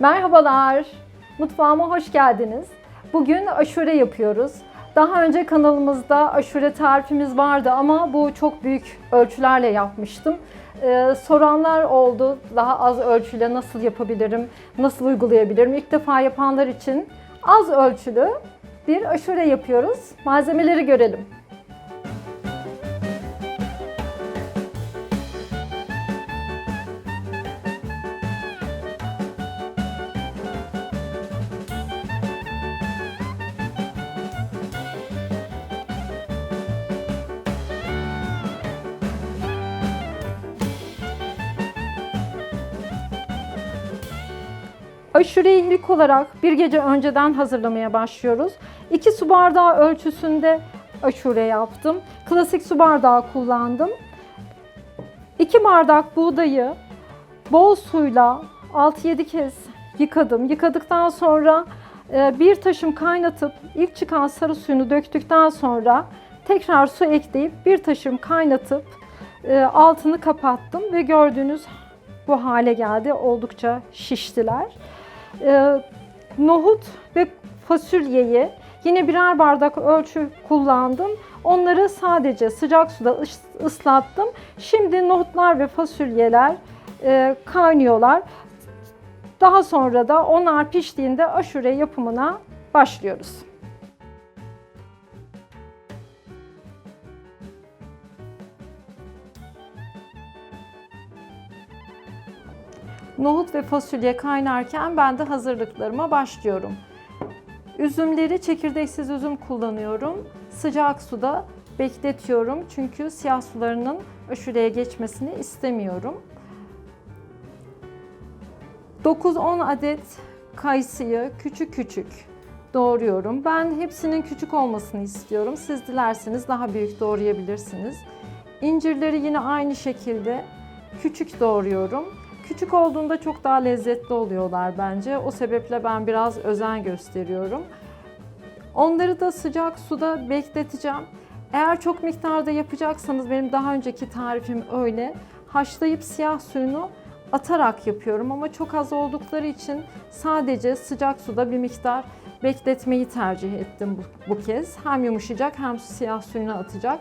Merhabalar, mutfağıma hoş geldiniz. Bugün aşure yapıyoruz. Daha önce kanalımızda aşure tarifimiz vardı ama bu çok büyük ölçülerle yapmıştım. Ee, soranlar oldu, daha az ölçüyle nasıl yapabilirim, nasıl uygulayabilirim? İlk defa yapanlar için az ölçülü bir aşure yapıyoruz. Malzemeleri görelim. Aşureyi ilk olarak bir gece önceden hazırlamaya başlıyoruz. 2 su bardağı ölçüsünde aşure yaptım. Klasik su bardağı kullandım. 2 bardak buğdayı bol suyla 6-7 kez yıkadım. Yıkadıktan sonra e, bir taşım kaynatıp ilk çıkan sarı suyunu döktükten sonra tekrar su ekleyip bir taşım kaynatıp e, altını kapattım ve gördüğünüz bu hale geldi. Oldukça şiştiler. Ee, nohut ve fasulyeyi yine birer bardak ölçü kullandım. Onları sadece sıcak suda ıs- ıslattım. Şimdi nohutlar ve fasulyeler e, kaynıyorlar. Daha sonra da onlar piştiğinde aşure yapımına başlıyoruz. Nohut ve fasulye kaynarken ben de hazırlıklarıma başlıyorum. Üzümleri çekirdeksiz üzüm kullanıyorum. Sıcak suda bekletiyorum çünkü siyah sularının aşureye geçmesini istemiyorum. 9-10 adet kayısıyı küçük küçük doğruyorum. Ben hepsinin küçük olmasını istiyorum. Siz dilerseniz daha büyük doğrayabilirsiniz. İncirleri yine aynı şekilde küçük doğruyorum. Küçük olduğunda çok daha lezzetli oluyorlar bence. O sebeple ben biraz özen gösteriyorum. Onları da sıcak suda bekleteceğim. Eğer çok miktarda yapacaksanız benim daha önceki tarifim öyle. Haşlayıp siyah suyunu atarak yapıyorum ama çok az oldukları için sadece sıcak suda bir miktar bekletmeyi tercih ettim bu, bu kez. Hem yumuşayacak hem siyah suyunu atacak.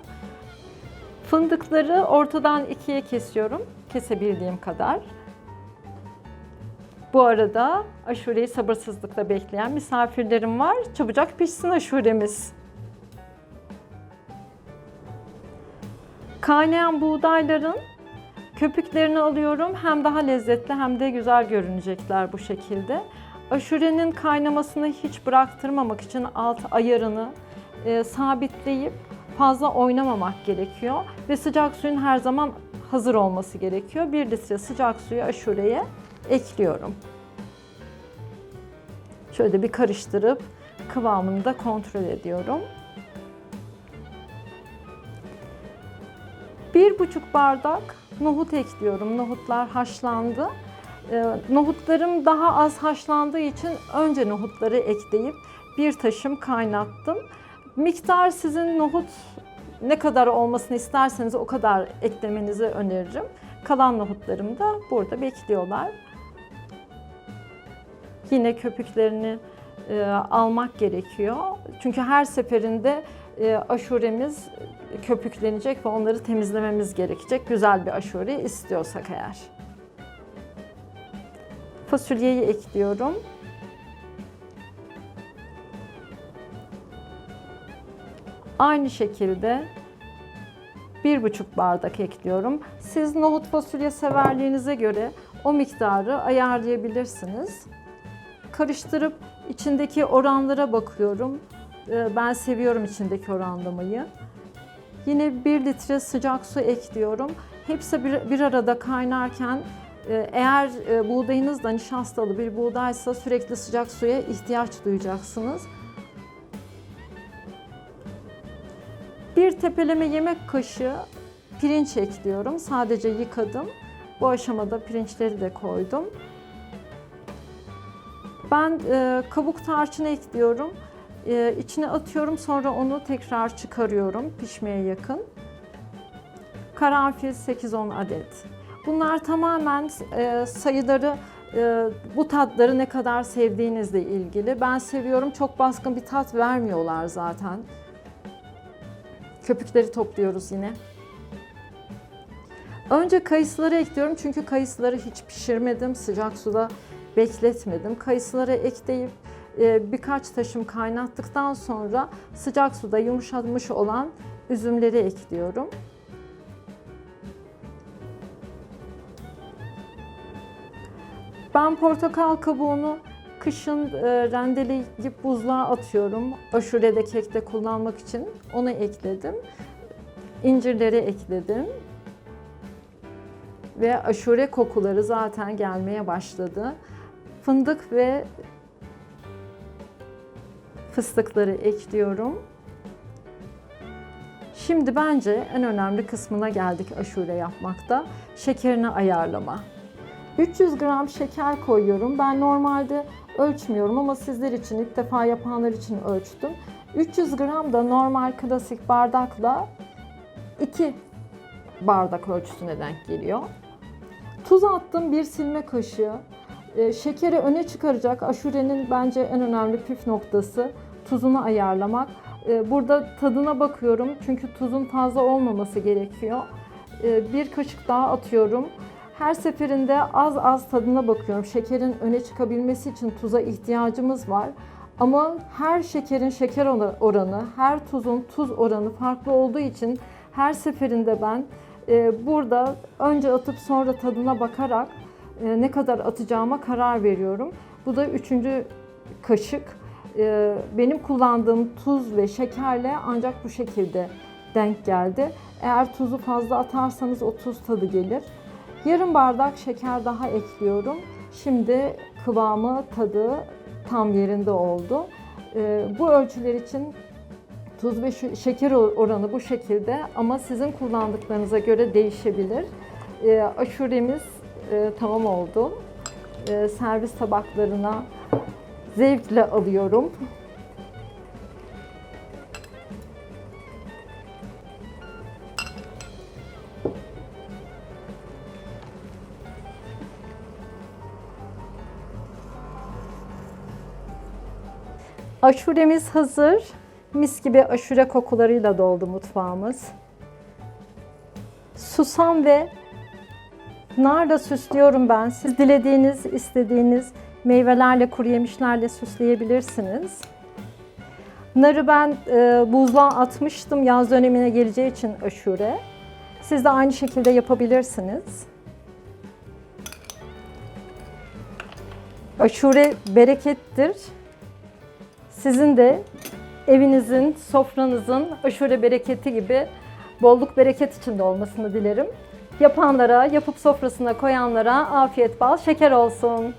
Fındıkları ortadan ikiye kesiyorum. Kesebildiğim kadar. Bu arada aşureyi sabırsızlıkla bekleyen misafirlerim var. Çabucak pişsin aşuremiz. Kaynayan buğdayların köpüklerini alıyorum. Hem daha lezzetli hem de güzel görünecekler bu şekilde. Aşurenin kaynamasını hiç bıraktırmamak için alt ayarını e, sabitleyip fazla oynamamak gerekiyor. Ve sıcak suyun her zaman hazır olması gerekiyor. 1 litre sıcak suyu aşureye ekliyorum. Şöyle bir karıştırıp kıvamını da kontrol ediyorum. Bir buçuk bardak nohut ekliyorum. Nohutlar haşlandı. Ee, nohutlarım daha az haşlandığı için önce nohutları ekleyip bir taşım kaynattım. Miktar sizin nohut ne kadar olmasını isterseniz o kadar eklemenizi öneririm. Kalan nohutlarım da burada bekliyorlar. Yine köpüklerini e, almak gerekiyor. Çünkü her seferinde e, aşuremiz köpüklenecek ve onları temizlememiz gerekecek. Güzel bir aşure istiyorsak eğer. Fasulyeyi ekliyorum. Aynı şekilde bir buçuk bardak ekliyorum. Siz nohut fasulye severliğinize göre o miktarı ayarlayabilirsiniz. Karıştırıp içindeki oranlara bakıyorum. Ee, Ben seviyorum içindeki oranlamayı. Yine 1 litre sıcak su ekliyorum. Hepsi bir, bir arada kaynarken e, eğer e, buğdayınız da nişastalı bir buğdaysa sürekli sıcak suya ihtiyaç duyacaksınız. Bir tepeleme yemek kaşığı pirinç ekliyorum. Sadece yıkadım. Bu aşamada pirinçleri de koydum. Ben e, kabuk tarçını ekliyorum. E, içine atıyorum sonra onu tekrar çıkarıyorum pişmeye yakın. Karanfil 8-10 adet. Bunlar tamamen e, sayıları e, bu tatları ne kadar sevdiğinizle ilgili. Ben seviyorum. Çok baskın bir tat vermiyorlar zaten. Köpükleri topluyoruz yine. Önce kayısıları ekliyorum çünkü kayısıları hiç pişirmedim. Sıcak suda bekletmedim. Kayısıları ekleyip e, birkaç taşım kaynattıktan sonra sıcak suda yumuşamış olan üzümleri ekliyorum. Ben portakal kabuğunu kışın e, rendeleyip buzluğa atıyorum. Aşurede kekte kullanmak için onu ekledim. İncirleri ekledim. Ve aşure kokuları zaten gelmeye başladı. Fındık ve fıstıkları ekliyorum. Şimdi bence en önemli kısmına geldik aşure yapmakta. Şekerini ayarlama. 300 gram şeker koyuyorum. Ben normalde ölçmüyorum ama sizler için ilk defa yapanlar için ölçtüm. 300 gram da normal klasik bardakla 2 bardak ölçüsüne denk geliyor. Tuz attım bir silme kaşığı. Ee, şekeri öne çıkaracak aşurenin bence en önemli püf noktası tuzunu ayarlamak. Ee, burada tadına bakıyorum çünkü tuzun fazla olmaması gerekiyor. Ee, bir kaşık daha atıyorum. Her seferinde az az tadına bakıyorum. Şekerin öne çıkabilmesi için tuza ihtiyacımız var. Ama her şekerin şeker oranı, her tuzun tuz oranı farklı olduğu için her seferinde ben e, burada önce atıp sonra tadına bakarak e, ne kadar atacağıma karar veriyorum. Bu da üçüncü kaşık. E, benim kullandığım tuz ve şekerle ancak bu şekilde denk geldi. Eğer tuzu fazla atarsanız o tuz tadı gelir. Yarım bardak şeker daha ekliyorum. Şimdi kıvamı, tadı tam yerinde oldu. Ee, bu ölçüler için tuz ve şeker oranı bu şekilde ama sizin kullandıklarınıza göre değişebilir. Aşuremiz e, tamam oldu. Ee, servis tabaklarına zevkle alıyorum. Aşuremiz hazır. Mis gibi aşure kokularıyla doldu mutfağımız. Susam ve narla süslüyorum ben. Siz dilediğiniz, istediğiniz meyvelerle, kuru yemişlerle süsleyebilirsiniz. Narı ben e, buzluğa atmıştım yaz dönemine geleceği için aşure. Siz de aynı şekilde yapabilirsiniz. Aşure berekettir. Sizin de evinizin, sofranızın aşure bereketi gibi bolluk bereket içinde olmasını dilerim. Yapanlara, yapıp sofrasına koyanlara afiyet bal şeker olsun.